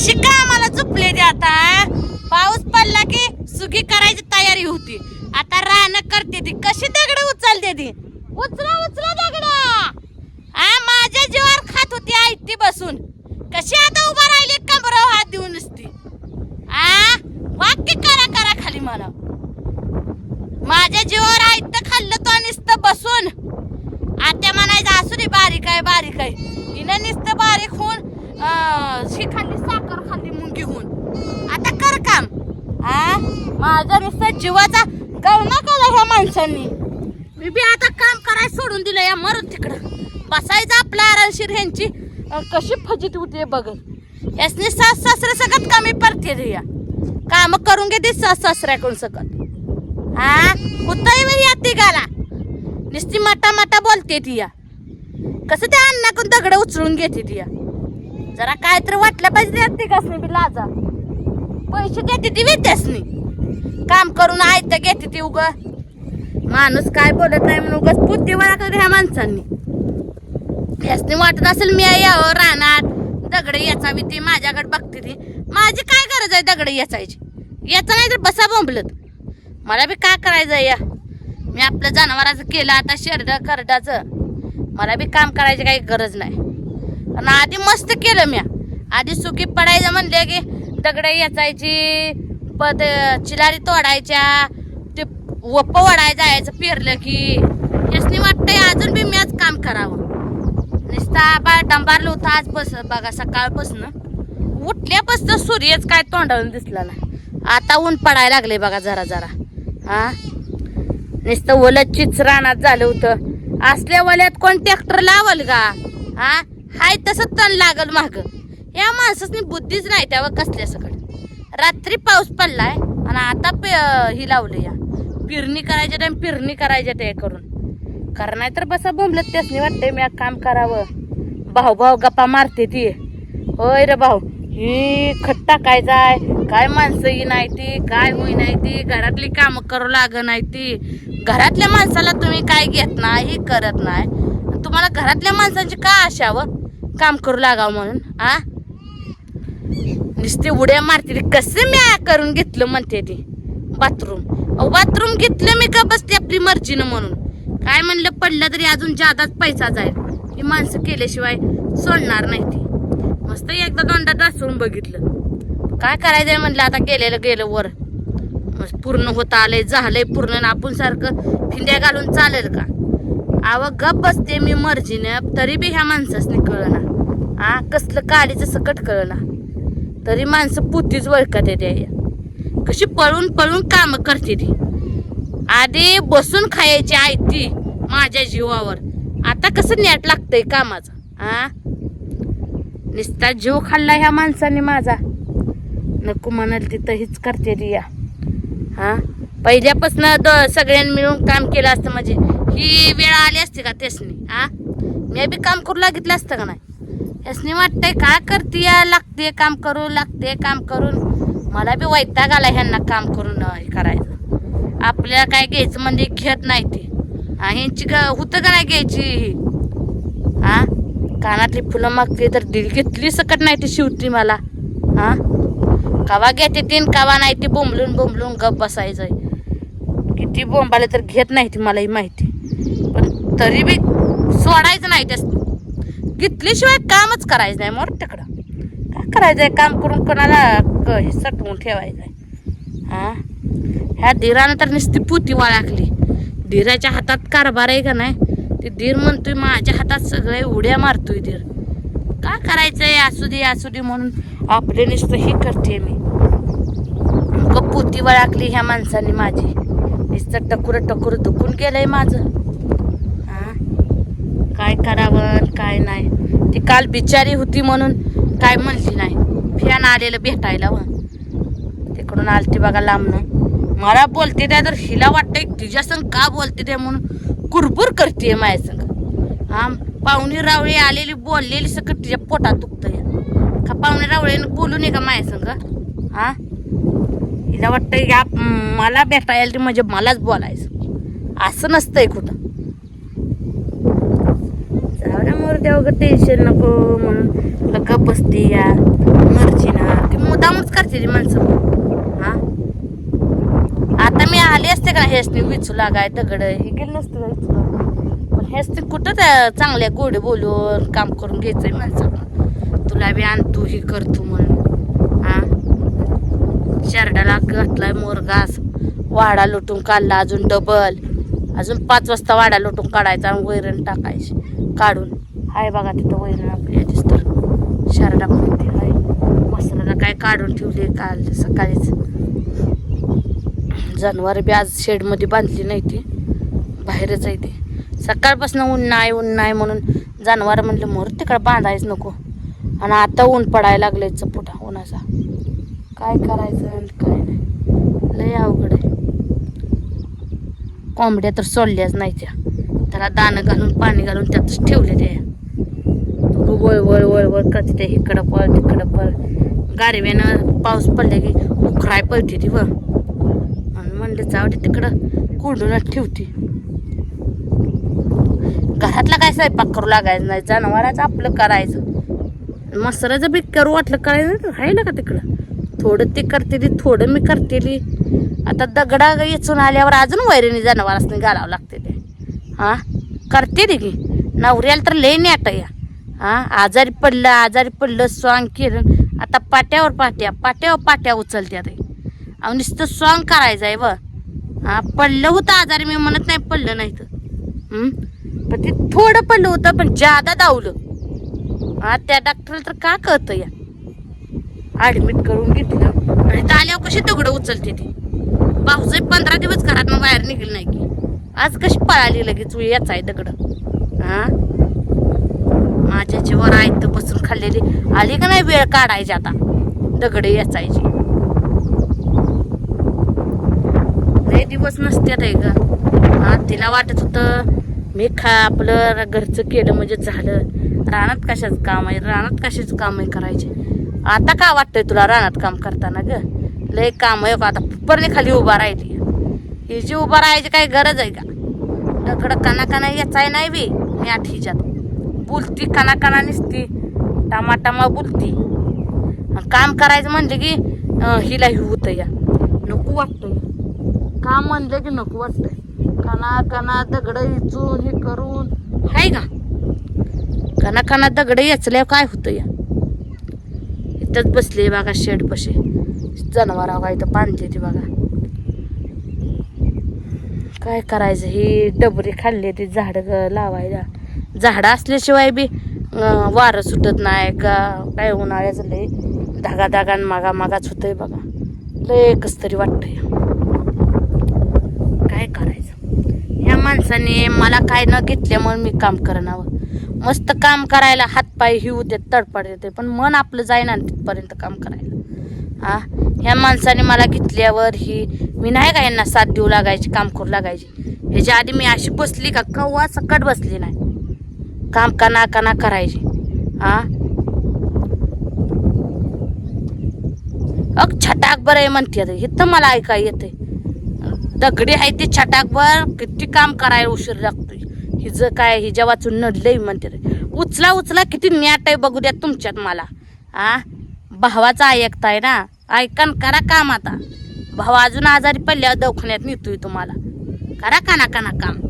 कशी कामाला झुपले ते आता पाऊस पडला की सुगी करायची तयारी होती. आता राहणं करते ती. कशी दगड उचलते ती? उचला उचला दगडा. हा माझ्या जीवावर खात होती आईती बसून. कशी आता उभा राहिली कमराव हात देऊन नसती. आ वाक्य करा करा खाली मला. माझ्या जीवावर आई खाल्लं तो नुसतं बसून. आत्या म्हणायचं असू दे बारीक आहे बारीक आहे. हिनं नुसतं बारीक होऊन अं, शी खाल्ली साखर खाल्ली मुंगी होऊन आता कर काम आ माझा नुसता जीवाचा गळना केला ह्या माणसांनी. मी बी आता काम करायला सोडून दिलं या मरून तिकडं. बसायचं आपल्या आरामशीर ह्यांची. कशी फजित होते बघत. यासनी सास सासरे सकत कमी परते रे या. काम करून घेते सास सासऱ्याकडून सकत हा होतंय बाई या तिघाला. नुसती माटा माटा बोलते ती या. कसं त्या अन्नाकडून दगड उचलून घेते ती या. जरा काय तर वाटलं पाहिजे त्या तिघासनी बी लाजा. पैसे देते ती विद्यासनी काम करून आयत घेते ती उग. माणूस काय बोलत नाही म्हणून उगाच बुद्धी वळखत ह्या माणसांनी. यासनी वाटत असेल मी यावं रानात. दगड याचावी ती माझ्याकडे बघते ती. माझी काय गरज आहे दगड याचायची? याचा नाही तर बसा बोंबलत. मला बी काय करायचं या? मी आपलं जनावराचं केलं आता शेरड करडाचं. मला बी काम करायची काही गरज नाही. पण आधी मस्त केलं मी आधी सुखी पडायचं म्हणले की दगड याचायची पद चिलारी तोडायच्या ते वप्प वडाय जायचं पेरलं की यासनी वाटतंय अजून बी म्याच काम करावं. नुसता आबा डंबारलं होतं आज बस बघा सकाळपासून. उठल्यापासून सूर्यच काय तोंडावून दिसला ना आता ऊन पडायला लागले बघा जरा जरा. हा? नुसतं ओलं चिच रानात झालं होतं. असल्या वल्यात कोण ट्रॅक्टर लावल का हा? हाय तसं तण लागल माग. या माणसाने बुद्धीच नाही त्यावर कसल्या सकट. रात्री पाऊस पडलाय आणि आता पे ही लावली या. पिरणी करायच्या टाइम पिरणी करायच्या ते करून. कारण नाही तर बसा बोंबलत नाही वाटते मी काम करावं. भाऊ भाऊ गप्पा मारते ती. होय रे भाऊ. ही खट टाकायचाय. काय माणसं ही नाही ती काय होई नाही ती घरातली कामं करू लाग नाही ती. घरातल्या माणसाला तुम्ही काय घेत नाही हे करत नाही. तुम्हाला घरातल्या माणसांची का आशावं काम करू लागावं म्हणून आ? नुसती उड्या मारते कसं मी करून घेतलं म्हणते ती? बाथरूम. अहो बाथरूम घेतलं मी का बसते आपली मर्जीनं म्हणून? काय म्हणलं पडलं तरी अजून जादाच पैसा जाईल. ही माणसं केल्याशिवाय सोडणार नाही ती. मस्त एकदा दोनदा दासून बघितलं. काय करायचंय म्हणलं आता गेलेलं गेलं वर. पूर्ण होत आलंय झालंय पूर्ण. आपण सारखं फिंद्या घालून चालेल का? आव गप बसते मी मर्जीनं. तरी बी ह्या माणसासनी कळणार आ कसलं काडीचं सकट कळना. तरी माणसं पुतीच वळखत येते कशी पळून पळून कामं करते ती. आधी बसून खायची आयती ती माझ्या जीवावर. आता कसं नेट लागतंय कामाचं आ? नुसता जीव खाल्ला ह्या माणसाने माझा. नको म्हणाल तिथं हीच करते ती या. हा? पहिल्यापासून द सगळ्यांनी मिळून काम केलं असतं म्हणजे. ही वेळ आली असती का तेच नाही हा मी बी काम करू लागितलं असतं का नाही? यासनी वाटतंय काय करते लागते काम करू लागते काम करून. मला बी वैताग आला ह्यांना काम करून हे करायचं आपल्याला काय घ्यायचं म्हणजे घेत नाही ते. ह्यांची ग होतं का नाही घ्यायची? ही कानातली फुलं मागते तर दिली घेतली सकट नाही ती शिवती मला. हा कवा घेते तीन कवा नाही ती बोंबलून बोंबलून गप बसायचंय. किती बोंबाले तर घेत नाही ती मलाही माहिती. पण तरी बी सोडायचं नाही त्या घेतल्याशिवाय कामच करायचं नाही मोर तिकडं. काय करायचंय? काम करून कोणाला हे सटवून ठेवायचंय? हा? ह्या धीरानं तर नुसती पुती वाळाकली धीराच्या हातात कारभार आहे का नाही? ते धीर म्हणतोय माझ्या हातात सगळे उड्या मारतोय धीर. का करायचंय? असू दे असू दे म्हणून आपले नुसतं हे करते मी. पोती वळाकली ह्या माणसाने माझी. नुसतं टकुर टकुर दुखून गेलंय माझं. हा? काय करावं काय नाही. काल बिचारी होती म्हणून काय म्हणली नाही. फॅन आलेलं भेटायला व तिकडून आलती बघा लांबनं मला बोलते त्या तर हिला वाटतंय तिच्या संग का बोलते ते म्हणून कुरबुर करते माझ्या संग. हा पाहुणे रावळे आलेली बोललेली सगळं तिच्या पोटात दुखतंय. का पाहुणे रावळेनं बोलू नये का माझ्या संग? हा? हिला वाटतंय या मला भेटायला म्हणजे मलाच बोलायचं. असं नसतंय कुठं. जाऊ द्या टेन्शन नको म्हणून तुला गप बसते या मर्जीना. ती माणसं. हा? आता मी आली असते का हेच विचू लागाय दगड. हे गेलं नसतं विचू पण हेच ते कुठं त्या चांगल्या गोडे बोलून काम करून घ्यायचंय माणसाकडून तुला बी आणतो ही करतो म्हणून हा? शर्टाला घातलाय मोरगास वाडा लुटून काढला अजून डबल अजून पाच वाजता वाडा लुटून काढायचा आणि वैरण टाकायची. काढून. हाय बघा तिथं वैरण आपली दिसतं. शर्टामध्ये हाय मसाला काय काढून ठेवले काल सकाळीच. जनावर बी आज शेडमध्ये बांधली नाही ती. बाहेरच आहे ती. सकाळपासून ऊन नाही ऊन नाही म्हणून जनावर म्हणलं मोर तिकडे बांधायच नको. आणि आता ऊन पडायला लागलंय चपोटा उन्हाचा. काय करायचं आणि काय नाही. लय अवघड आहे. कोंबड्या तर सोडल्याच नाही त्या. त्याला दाणं घालून पाणी घालून त्यातच ठेवले ते. वळ वळ वळ वळ करते ते इकडं पळ तिकडं पळ. गारव्यानं पाऊस पडले की उखराय पळते ती व आणि म्हणलं जाऊ दे तिकडं कोंडूनच ठेवते. घरातला काय स्वयंपाक करू लागायचं नाही जनावराचं आपलं करायचं. मसराचं बी करू वाटलं करायचं तर राहिलं का तिकडं? थोडं ते करते ती थोडं मी करते आता दगडा येचून आल्यावर अजून वैरणीने जनावरांनी घालावं लागते ते. हा? करते की. नवऱ्याला तर लय नेट या. हा? आजारी पडलं आजारी पडलं स्वांग केलं. आता पाट्यावर पाट्या पाट्यावर पाट्या उचलत्या ते अहो नुसतं स्वांग करायचं आहे बं हा पडलं होतं आजारी मी म्हणत नाही पडलं नाही तर. पण ते थोडं पडलं होतं पण जादा दावलं. हा त्या डॉक्टरला तर का कळतं या? ॲडमिट करून घेतलं. आणि तर आल्यावर कशी दगडं उचलते ती? पाऊस पंधरा दिवस घरात बाहेर निघेल नाही की. आज कशी पळाली लगेच याच आहे दगडं. हां? बसून आली का नाही वेळ काढायची आता? दगड याचायची. लय दिवस नसत्यात आहे ग. हा तिला वाटत होतं मी खा आपलं घरचं केलं म्हणजे झालं. रानात कशाच काम आहे? रानात कशाच काम आहे करायचे? आता का वाटतंय तुला रानात काम करताना ग? लय काम आहे. का आता परने खाली उभा राहिली. ही जी उभा राहायची काही गरज आहे का? दगड काना काना याचाय नाही बी मी आठ हिच्यात. बोलती काना काना निसती. टामा टामा बोलती. काम करायचं म्हणलं की हिला ही होतं या. नको वाटतं काम म्हणलं की नको वाटतंय. काना काना दगड इचून हे करून. हाय का? काना काना दगड याचल्यावर काय होतं या? इथंच बसले बघा शेड पशी. जनावर बघा इथं बांधले ते बघा. काय करायचं? ही डबरी खाल्ली ती झाडं लावायला. झाडं असल्याशिवाय बी वारं सुटत नाही का? काय उन्हाळ्याचं लय धागा धागान मागा मागाच होतंय बघा. लय कस तरी वाटतंय. काय करायचं? ह्या माणसाने मला काय न घेतल्यामुळे मी काम करणावं मस्त काम करायला हातपाय ही होते तडपड येते पण मन आपलं जाईना तिथपर्यंत काम करायला. हा? ह्या माणसाने मला घेतल्यावर ही मी नाही का यांना साथ देऊ लागायची काम करू लागायची? ह्याच्या आधी मी अशी बसली का? कव्वा सकट बसली नाही. काम कना कना करायची. हा? अग छटाकभर आहे म्हणते इथं मला ऐका येते दगडी आहे ती छटाकभर किती काम करायला उशीर लागतोय. हिज काय हिच्या वाचून नडलंय म्हणते उचला उचला किती न्याट आहे बघू द्या तुमच्यात मला. हा? भावाचा ऐकताय ना? ऐका करा काम आता. भावा अजून आजारी पडल्यावर दवाखान्यात नेतोय तुम्हाला. करा काना काना काम.